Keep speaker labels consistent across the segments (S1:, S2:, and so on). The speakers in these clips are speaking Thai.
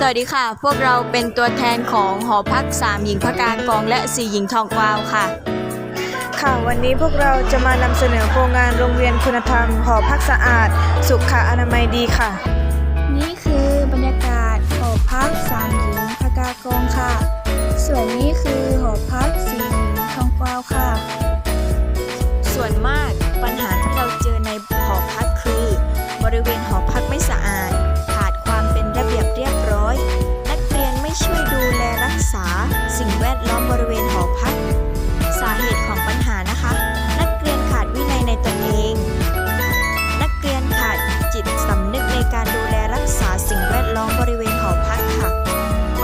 S1: สวัสดีค่ะ พวกเราเป็นตัวแทนของหอพัก3หญิงพกากองและ4หญิงทองกวาวค่ะ
S2: ค่ะวันนี้พวกเราจะมานำเสนอโครงงานโรงเรียนคุณธรรม หอพักสะอาด สุขอนามัยดีค่ะ
S3: นี่คือบรรยากาศหอพักสามหญิงพกากองค่ะ ส่วนนี้คือหอพักสี่หญิงทองกวาวค่ะ
S1: ส่วนมากปัญหาที่เราเจอในหอพักคือ บริเวณหอพัก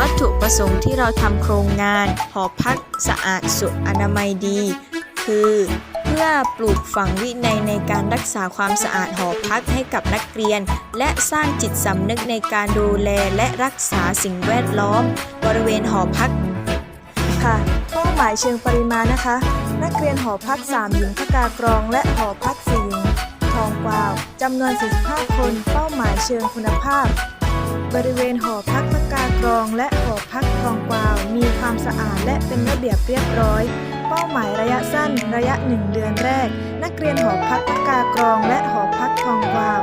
S1: วัตถุประสงค์ที่เราทำโครงงานหอพักสะอาดสุขอนามัยดี คือเพื่อปลูกฝังวินัยในการรักษาความสะอาดหอพักให้กับนักเรียน และสร้างจิตสำนึกในการดูแลและรักษาสิ่งแวดล้อม บริเวณหอพัก
S2: ค่ะเป้าหมายเชิงปริมาณนะคะ นักเรียนหอพัก 3 หญิงพกากรอง และหอพัก4หญิงทองกวาวจำนวน 45 คน เป้าหมายเชิงคุณภาพ บริเวณหอพักพกากรอง และหอพักทองกวาว มีความสะอาดและเป็นระเบียบเรียบร้อย เป้าหมายระยะสั้นระยะ 1 เดือนแรก นักเรียนหอพักพกากรอง และหอพักทองกวาว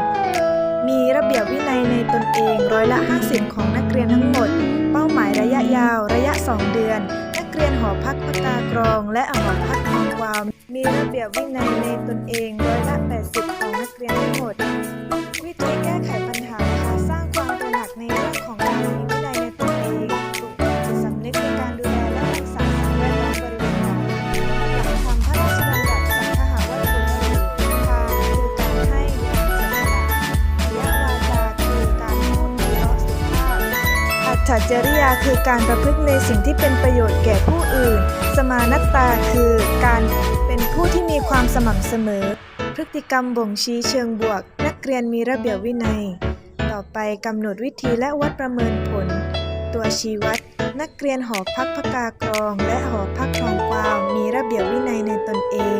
S2: มีระเบียบวินัยในตนเองร้อยละ 50 ของนักเรียนทั้งหมด เป้าหมายระยะยาวระยะ 2 เดือน นักเรียนหอพักพกากรอง และหอพักทองกวาว มีระเบียบวินัยในตนเองร้อยละ 80 ของนักเรียนทั้งหมดวิธี จฉจริยาคือการประพฤติในสิ่งที่เป็นประโยชน์แก่ผู้อื่น สมานัตตาคือการเป็นผู้ที่มีความสม่ำเสมอ พฤติกรรมบ่งชี้เชิงบวก นักเรียนมีระเบียบวินัย ต่อไปกำหนดวิธีและวัดประเมินผล ตัวชี้วัด นักเรียนหอพักพกากรอง และหอพักทองกวาวมีระเบียบวินัยในตนเอง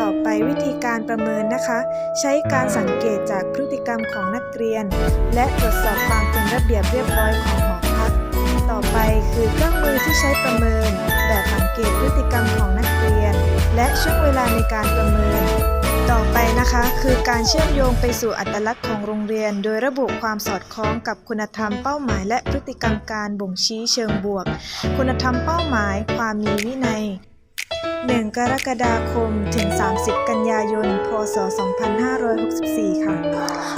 S2: ต่อไปวิธีการประเมินนะคะ ใช้การสังเกตจากพฤติกรรมของนักเรียน และตรวจสอบความเป็นระเบียบเรียบร้อยของหอ ต่อไปคือเครื่องมือที่ใช้ประเมิน แบบสังเกตพฤติกรรมของนักเรียน และช่วงเวลาในการประเมิน ต่อไปนะคะคือการเชื่อมโยงไปสู่อัตลักษณ์ของโรงเรียน โดยระบุความสอดคล้องกับคุณธรรมเป้าหมาย และพฤติกรรมการบ่งชี้เชิงบวก คุณธรรมเป้าหมาย ความมีวินัย 1 กรกฎาคมถึง 30 กันยายน พศ 2564 ค่ะ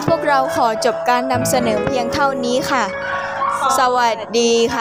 S1: พวกเราขอจบการนำเสนอเพียงเท่านี้ค่ะ สวัสดีค่ะ